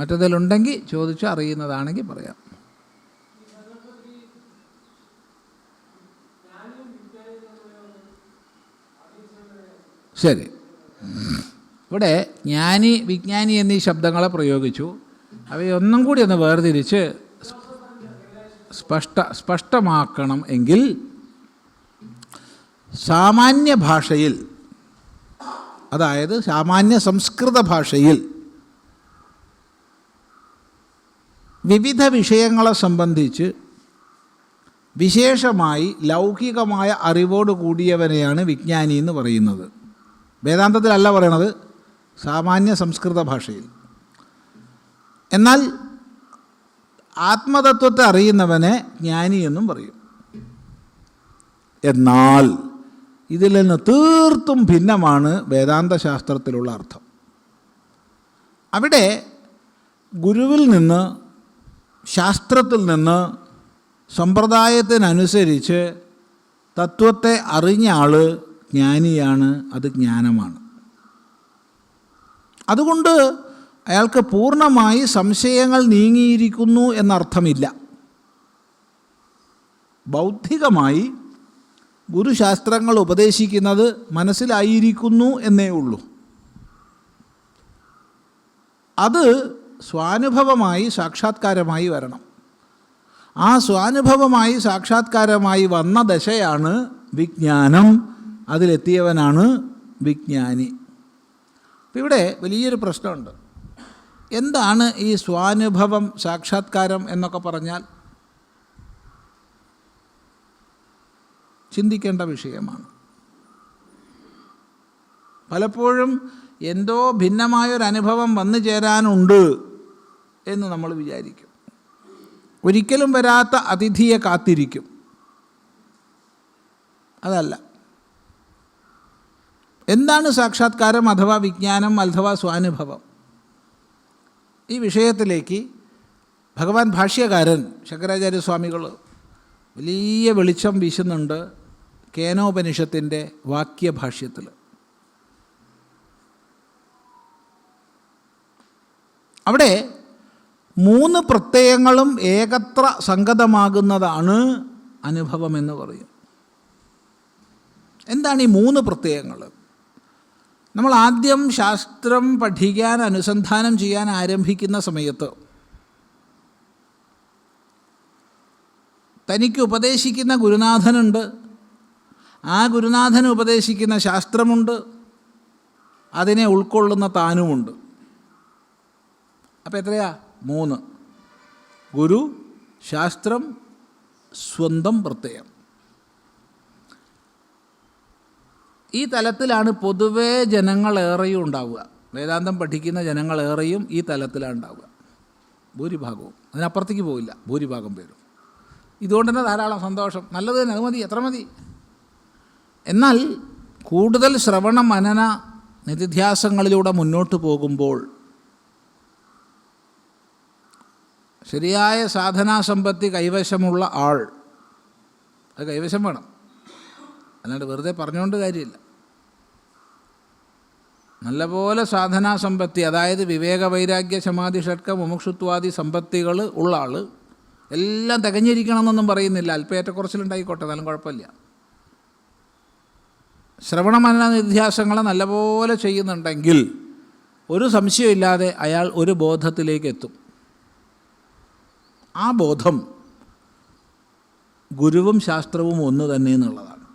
മറ്റതിലുണ്ടെങ്കിൽ ചോദിച്ച് അറിയുന്നതാണെങ്കിൽ പറയാം. ശരി. ഇവിടെ ജ്ഞാനി വിജ്ഞാനി എന്നീ ശബ്ദങ്ങളെ പ്രയോഗിച്ചു. അവയൊന്നും കൂടി ഒന്ന് വേർതിരിച്ച് സ്പഷ്ട സ്പഷ്ടമാക്കണം എങ്കിൽ സാമാന്യ ഭാഷയിൽ അതായത് സാമാന്യ സംസ്കൃത ഭാഷയിൽ വിവിധ വിഷയങ്ങളെ സംബന്ധിച്ച് വിശേഷമായി ലൗകികമായ അറിവോട് കൂടിയവനെയാണ് വിജ്ഞാനി എന്ന് പറയുന്നത്. വേദാന്തത്തിലല്ല പറയണത് സാമാന്യ സംസ്കൃത ഭാഷയിൽ. എന്നാൽ ആത്മതത്വത്തെ അറിയുന്നവനെ ജ്ഞാനി എന്നും പറയും. എന്നാൽ ഇതിൽ നിന്ന് തീർത്തും ഭിന്നമാണ് വേദാന്ത ശാസ്ത്രത്തിലുള്ള അർത്ഥം. അവിടെ ഗുരുവിൽ നിന്ന് ശാസ്ത്രത്തിൽ നിന്ന് സമ്പ്രദായത്തിനനുസരിച്ച് തത്വത്തെ അറിഞ്ഞ ആൾ ജ്ഞാനിയാണ് അത് ജ്ഞാനമാണ്. അതുകൊണ്ട് അയാൾക്ക് പൂർണമായി സംശയങ്ങൾ നീങ്ങിയിരിക്കുന്നു എന്നർത്ഥമില്ല. ബൗദ്ധികമായി ഗുരുശാസ്ത്രങ്ങൾ ഉപദേശിക്കുന്നത് മനസ്സിലായിരിക്കുന്നു എന്നേ ഉള്ളൂ. അത് സ്വാനുഭവമായി സാക്ഷാത്കാരമായി വരണം. ആ സ്വാനുഭവമായി സാക്ഷാത്കാരമായി വന്ന ദശയാണ് വിജ്ഞാനം. അതിലെത്തിയവനാണ് വിജ്ഞാനി. അപ്പം ഇവിടെ വലിയൊരു പ്രശ്നമുണ്ട്. എന്താണ് ഈ സ്വാനുഭവം സാക്ഷാത്കാരം എന്നൊക്കെ പറഞ്ഞാൽ ചിന്തിക്കേണ്ട വിഷയമാണ്. പലപ്പോഴും എന്തോ ഭിന്നമായൊരനുഭവം വന്നു ചേരാനുണ്ട്. എന്ന് നമ്മൾ വിചാരിക്കും. ഒരിക്കലും വരാത്ത അതിഥിയെ കാത്തിരിക്കും. അതല്ല. എന്താണ് സാക്ഷാത്കാരം അഥവാ വിജ്ഞാനം അഥവാ സ്വാനുഭവം? ഈ വിഷയത്തിലേക്ക് ഭഗവാൻ ഭാഷ്യകാരൻ ശങ്കരാചാര്യസ്വാമികൾ വലിയ വെളിച്ചം വീശുന്നുണ്ട് കേനോപനിഷത്തിന്റെ വാക്യഭാഷ്യത്തിൽ. അവിടെ മൂന്ന് പ്രത്യയങ്ങളും ഏകത്ര സംഗതമാകുന്നതാണ് അനുഭവം എന്ന് പറയും. എന്താണ് ഈ മൂന്ന് പ്രത്യയങ്ങൾ? നമ്മൾ ആദ്യം ശാസ്ത്രം പഠിക്കാൻ അനുസന്ധാനം ചെയ്യാൻ ആരംഭിക്കുന്ന സമയത്ത് തനിക്ക് ഉപദേശിക്കുന്ന ഗുരുനാഥനുണ്ട്. ആ ഗുരുനാഥൻ ഉപദേശിക്കുന്ന ശാസ്ത്രമുണ്ട്. അതിനെ ഉൾക്കൊള്ളുന്ന താനുമുണ്ട്. അപ്പോൾ എത്രയാ? മൂന്ന്. ഗുരു ശാസ്ത്രം സ്വന്തം പ്രത്യയം. ഈ തലത്തിലാണ് പൊതുവേ ജനങ്ങളേറെയും ഉണ്ടാവുക വേദാന്തം പഠിക്കുന്ന ജനങ്ങളേറെയും ഈ തലത്തിലാണ് ഉണ്ടാവുക. ഭൂരിഭാഗവും. അതിനപ്പുറത്തേക്ക് പോവില്ല. ഭൂരിഭാഗം പേരും. ഇതുകൊണ്ട് തന്നെ ധാരാളം സന്തോഷം. നല്ലത് തന്നെ. അത് മതി. എത്ര മതി? എന്നാൽ കൂടുതൽ ശ്രവണ മനന നിധിധ്യാസങ്ങളിലൂടെ മുന്നോട്ട് പോകുമ്പോൾ ശരിയായ സാധനാസമ്പത്തി കൈവശമുള്ള ആൾ അത് കൈവശം വേണം. അല്ലാണ്ട് വെറുതെ പറഞ്ഞുകൊണ്ട് കാര്യമില്ല. നല്ലപോലെ സാധനാസമ്പത്തി അതായത് വിവേക വൈരാഗ്യ സമാധി ഷഡ്ക മുമുക്ഷുത്വാദി സമ്പത്തികൾ ഉള്ള ആൾ എല്ലാം തികഞ്ഞിരിക്കണമെന്നൊന്നും പറയുന്നില്ല. അല്പേറ്റക്കുറച്ചിലുണ്ടായിക്കോട്ടെ എന്നാലും കുഴപ്പമില്ല. ശ്രവണമന നിധ്യാസങ്ങളെ നല്ലപോലെ ചെയ്യുന്നുണ്ടെങ്കിൽ ഒരു സംശയമില്ലാതെ അയാൾ ഒരു ബോധത്തിലേക്ക് എത്തും. ആ ബോധം ഗുരുവും ശാസ്ത്രവും ഒന്ന് തന്നെ എന്നുള്ളതാണ്.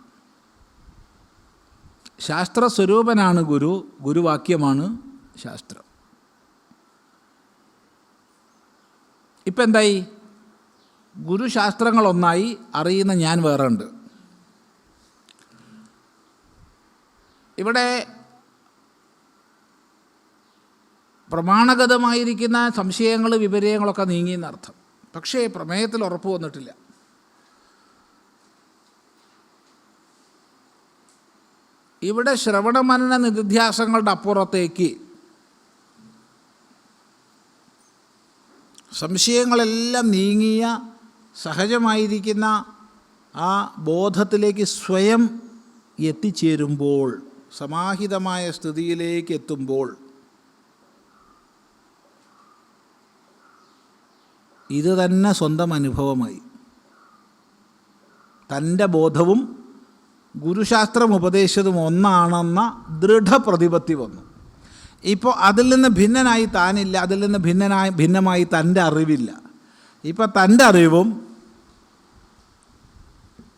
ശാസ്ത്രസ്വരൂപനാണ് ഗുരു ഗുരുവാക്യമാണ് ശാസ്ത്രം. ഇപ്പം എന്തായി? ഗുരുശാസ്ത്രങ്ങളൊന്നായി അറിയുന്ന ഞാൻ വേറെ ഉണ്ട് ഇവിടെ പ്രമാണഗതമായിരിക്കുന്ന സംശയങ്ങൾ വിപര്യങ്ങളൊക്കെ നീങ്ങിയെന്നർത്ഥം പക്ഷേ പ്രമേയത്തിൽ ഉറപ്പ് വന്നിട്ടില്ല. ഇവിടെ ശ്രവണമനന നിധിധ്യാസങ്ങളുടെ അപ്പുറത്തേക്ക് സംശയങ്ങളെല്ലാം നീങ്ങിയ സഹജമായിരിക്കുന്ന ആ ബോധത്തിലേക്ക് സ്വയം എത്തിച്ചേരുമ്പോൾ സമാഹിതമായ സ്ഥിതിയിലേക്ക് എത്തുമ്പോൾ ഇത് തന്നെ സ്വന്തം അനുഭവമായി. തന്റെ ബോധവും ഗുരുശാസ്ത്രം ഉപദേശിച്ചതും ഒന്നാണെന്ന ദൃഢപ്രതിപത്തി വന്നു. ഇപ്പോൾ അതിൽ നിന്ന് ഭിന്നനായി താനില്ല അതിൽ നിന്ന് ഭിന്നനായി ഭിന്നമായി തന്റെ അറിവില്ല. ഇപ്പോൾ തന്റെ അറിവും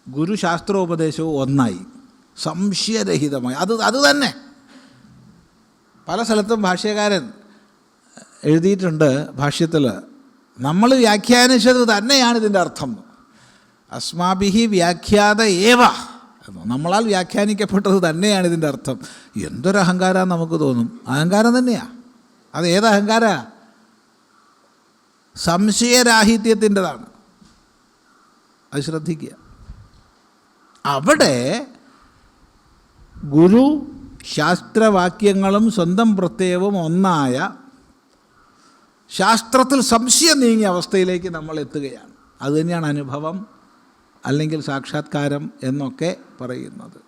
ഗുരുശാസ്ത്രോപദേശവും ഒന്നായി. സംശയരഹിതമായി. അത് അത് തന്നെ. പല സ്ഥലത്തും ഭാഷ്യകാരൻ എഴുതിയിട്ടുണ്ട് ഭാഷ്യത്തിൽ നമ്മൾ വ്യാഖ്യാനിച്ചത് തന്നെയാണ് ഇതിന്റെ അർത്ഥം. അസ്മാഭിഹി വ്യാഖ്യാത ഏവ നമ്മളാൽ വ്യാഖ്യാനിക്കപ്പെട്ടത് തന്നെയാണ് ഇതിന്റെ അർത്ഥം. എന്തൊരു അഹങ്കാരമാണ് നമുക്ക് തോന്നും. അഹങ്കാരം തന്നെയാണ് അത് ഏത് അഹങ്കാര? സംശയരാഹിത്യത്തിന്റെതാണ്. അത് ശ്രദ്ധിക്കുക. അവിടെ ഗുരു ശാസ്ത്രവാക്യങ്ങളും സ്വന്തം പ്രത്യയവും ഒന്നായ ശാസ്ത്രത്തിൽ സംശയം നീങ്ങിയ അവസ്ഥയിലേക്ക് നമ്മൾ എത്തുകയാണ്. അതുതന്നെയാണ് അനുഭവം അല്ലെങ്കിൽ സാക്ഷാത്കാരം എന്നൊക്കെ പറയുന്നത്.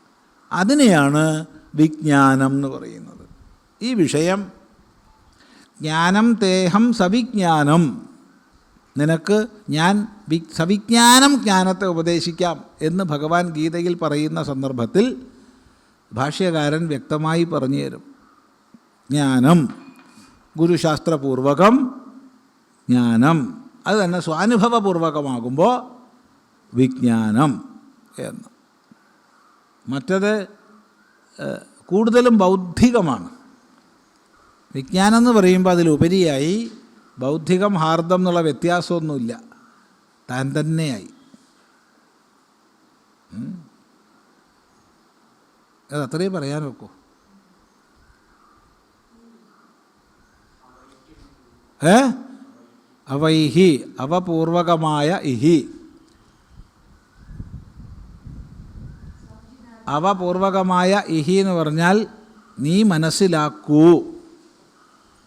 അതിനെയാണ് വിജ്ഞാനം എന്ന് പറയുന്നത്. ഈ വിഷയം ജ്ഞാനം തേഹം സവിജ്ഞാനം നിനക്ക് ഞാൻ വി സവിജ്ഞാനം ജ്ഞാനത്തെ ഉപദേശിക്കാം എന്ന് ഭഗവാൻ ഗീതയിൽ പറയുന്ന സന്ദർഭത്തിൽ ഭാഷ്യകാരൻ വ്യക്തമായി പറഞ്ഞു തരും. ജ്ഞാനം ഗുരുശാസ്ത്രപൂർവകം ജ്ഞാനം. അത് തന്നെ സ്വാനുഭവപൂർവകമാകുമ്പോൾ വിജ്ഞാനം എന്ന്. മറ്റത് കൂടുതലും ബൗദ്ധികമാണ്. വിജ്ഞാനം എന്ന് പറയുമ്പോൾ അതിലുപരിയായി ബൗദ്ധികം ഹാർദം എന്നുള്ള വ്യത്യാസമൊന്നുമില്ല. താൻ തന്നെയായി. അത് അത്രയും പറയാൻ വെക്കൂ ഏ? അവൈഹി അവപൂർവകമായ ഇഹി. അവപൂർവകമായ ഇഹി എന്ന് പറഞ്ഞാൽ നീ മനസ്സിലാക്കൂ.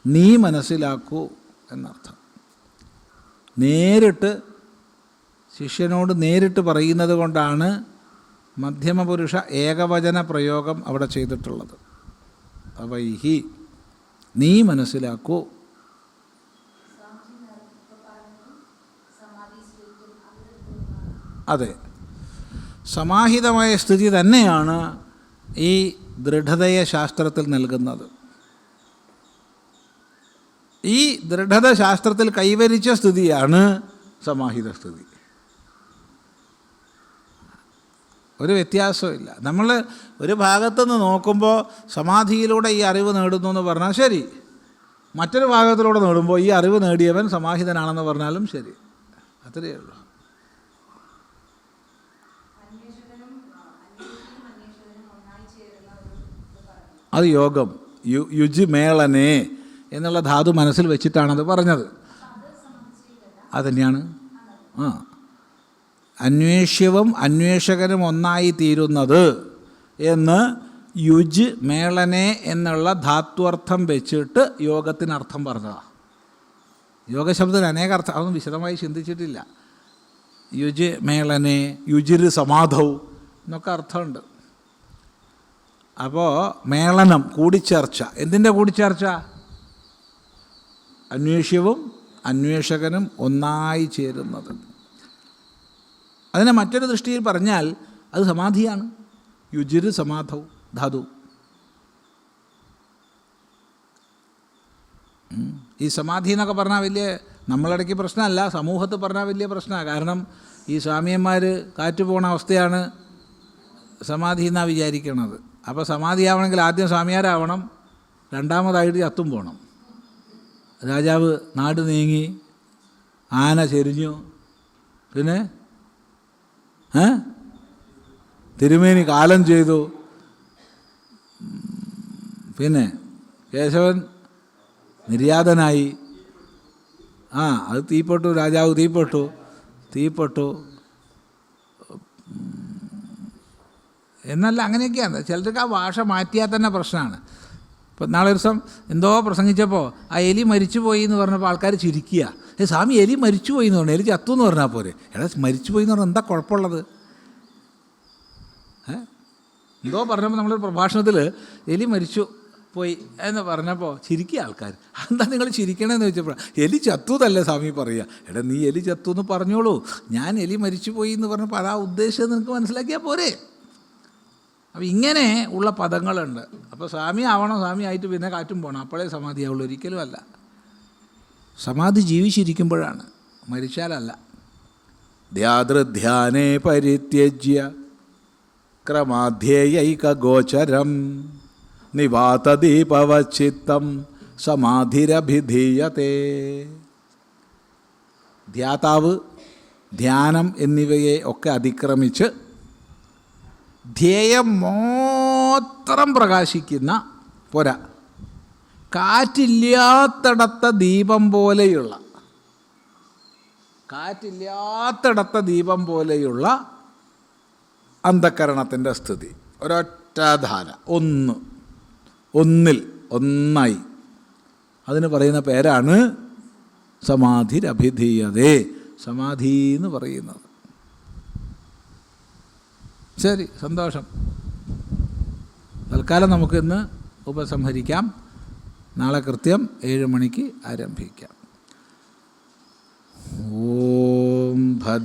നീ മനസ്സിലാക്കൂ എന്നർത്ഥം. നേരിട്ട് ശിഷ്യനോട് നേരിട്ട് പറയുന്നത് കൊണ്ടാണ് മധ്യമപുരുഷ ഏകവചന പ്രയോഗം അവിടെ ചെയ്തിട്ടുള്ളത്. അവൈഹി നീ മനസ്സിലാക്കൂ. അതെ. സമാഹിതമായ സ്ഥിതി തന്നെയാണ് ഈ ദൃഢതയെ ശാസ്ത്രത്തിൽ നൽകുന്നത്. ഈ ദൃഢത ശാസ്ത്രത്തിൽ കൈവരിച്ച സ്ഥിതിയാണ് സമാഹിത സ്ഥിതി. ഒരു വ്യത്യാസമില്ല നമ്മൾ ഒരു ഭാഗത്തുനിന്ന് നോക്കുമ്പോൾ സമാധിയിലൂടെ ഈ അറിവ് നേടുന്നു എന്ന് പറഞ്ഞാൽ ശരി. മറ്റൊരു ഭാഗത്തിലൂടെ നേടുമ്പോൾ ഈ അറിവ് നേടിയവൻ സമാഹിതനാണെന്ന് പറഞ്ഞാലും ശരി. അത്രയേ ഉള്ളൂ. അത് യോഗം. യു യുജി മേളനെ എന്നുള്ള ധാതു മനസ്സിൽ വെച്ചിട്ടാണത് പറഞ്ഞത്. അതന്നെയാണ്. ആ. അന്വേഷ്യവും അന്വേഷകനും ഒന്നായി തീരുന്നത് എന്ന് യുജ് മേളനെ എന്നുള്ള ധാത്വർത്ഥം വെച്ചിട്ട് യോഗത്തിനർത്ഥം പറഞ്ഞതാണ് അനേക അർത്ഥം അതൊന്നും വിശദമായി ചിന്തിച്ചിട്ടില്ല. യുജ് മേളനെ യുജിര് സമാധൗ എന്നൊക്കെ അർത്ഥമുണ്ട്. അപ്പോൾ മേളനം കൂടിച്ചേർച്ച. എന്തിന്റെ കൂടിച്ചേർച്ച? അന്വേഷ്യവും അന്വേഷകനും ഒന്നായി ചേരുന്നത്. അതിനെ മറ്റൊരു ദൃഷ്ടിയിൽ പറഞ്ഞാൽ അത് സമാധിയാണ്. യുജിര് സമാധവും ധാതു. ഈ സമാധി എന്നൊക്കെ പറഞ്ഞാൽ വലിയ നമ്മളിടയ്ക്ക് പ്രശ്നമല്ല സമൂഹത്തിൽ പറഞ്ഞാൽ വലിയ പ്രശ്നമാണ് കാരണം ഈ സ്വാമിയന്മാർ കാറ്റ് പോണ അവസ്ഥയാണ് സമാധി എന്നാണ് വിചാരിക്കണത്. അപ്പോൾ സമാധിയാവണമെങ്കിൽ ആദ്യം സ്വാമിയാരാവണം രണ്ടാമതായിട്ട് ചത്തും പോകണം രാജാവ് നാട് നീങ്ങി ആന ചെരിഞ്ഞു. പിന്നെ തിരുമേനി കാലം ചെയ്തു. പിന്നെ കേശവൻ നിര്യാതനായി. ആ അത് തീപ്പെട്ടു രാജാവ് തീപ്പെട്ടു. തീപ്പെട്ടു. എന്നല്ല അങ്ങനെയൊക്കെയാണ്. ചിലർക്ക് ആ ഭാഷ മാറ്റിയാൽ തന്നെ പ്രശ്നമാണ്. ഇപ്പം നാളെ ഒരു ദിവസം എന്തോ പ്രസംഗിച്ചപ്പോൾ ആ എലി മരിച്ചുപോയി എന്ന് പറഞ്ഞപ്പോൾ ആൾക്കാർ ചിരിക്കുക ഏ സ്വാമി എലി മരിച്ചുപോയി എന്ന് പറഞ്ഞു. എലി ചത്തു എന്ന് പറഞ്ഞാൽ പോരെ. എടാ മരിച്ചുപോയി എന്ന് പറഞ്ഞാൽ എന്താ കുഴപ്പമുള്ളത്? എന്തോ പറഞ്ഞപ്പോൾ നമ്മളൊരു പ്രഭാഷണത്തിൽ എലി മരിച്ചു പോയി എന്ന് പറഞ്ഞപ്പോൾ ചിരിക്കുക ആൾക്കാർ എന്താ നിങ്ങൾ ചിരിക്കണമെന്ന് ചോദിച്ചപ്പോൾ എലി ചത്തു എന്നല്ലേ സ്വാമി പറയുക എടാ നീ എലി ചത്തു എന്ന് പറഞ്ഞോളൂ. ഞാൻ എലി മരിച്ചു പോയി എന്ന് പറഞ്ഞപ്പോൾ അതാ ഉദ്ദേശം നിനക്ക് മനസ്സിലാക്കിയാൽ പോരെ. അപ്പോൾ ഇങ്ങനെ ഉള്ള പദങ്ങളുണ്ട്. അപ്പോൾ സ്വാമി ആവണം സ്വാമി ആയിട്ട് പിന്നെ കാറ്റും പോകണം അപ്പോഴേ സമാധിയാവുള്ളൂ. ഒരിക്കലും അല്ല. സമാധി ജീവിച്ചിരിക്കുമ്പോഴാണ്. മരിച്ചാലല്ല. ധ്യാതൃധ്യാനേ പരിത്യജ്യ. ക്രമാധ്യേയൈകഗോചരം. നിവാതദീപവചിത്തം സമാധിരഭിധീയത്തെ ധ്യാതാവ് ധ്യാനം എന്നിവയെ ഒക്കെ അതിക്രമിച്ച് ധ്യേയം മാത്രം പ്രകാശിക്കുന്ന പോരാ. കാറ്റില്ലാത്തടത്ത ദീപം പോലെയുള്ള കാറ്റില്ലാത്തടത്ത ദീപം പോലെയുള്ള അന്ധക്കരണത്തിന്റെ സ്ഥിതി. ഒരൊറ്റ ധാര ഒന്ന് ഒന്നിൽ ഒന്നായി. അതിന് പറയുന്ന പേരാണ് സമാധിരഭിധീയതേ. സമാധി എന്ന് പറയുന്നത്. ശരി സന്തോഷം. തൽക്കാലം നമുക്കിന്ന് ഉപസംഹരിക്കാം. നാളെ കൃത്യം ഏഴ് മണിക്ക് ആരംഭിക്കാം. ഓം ഭദ്ര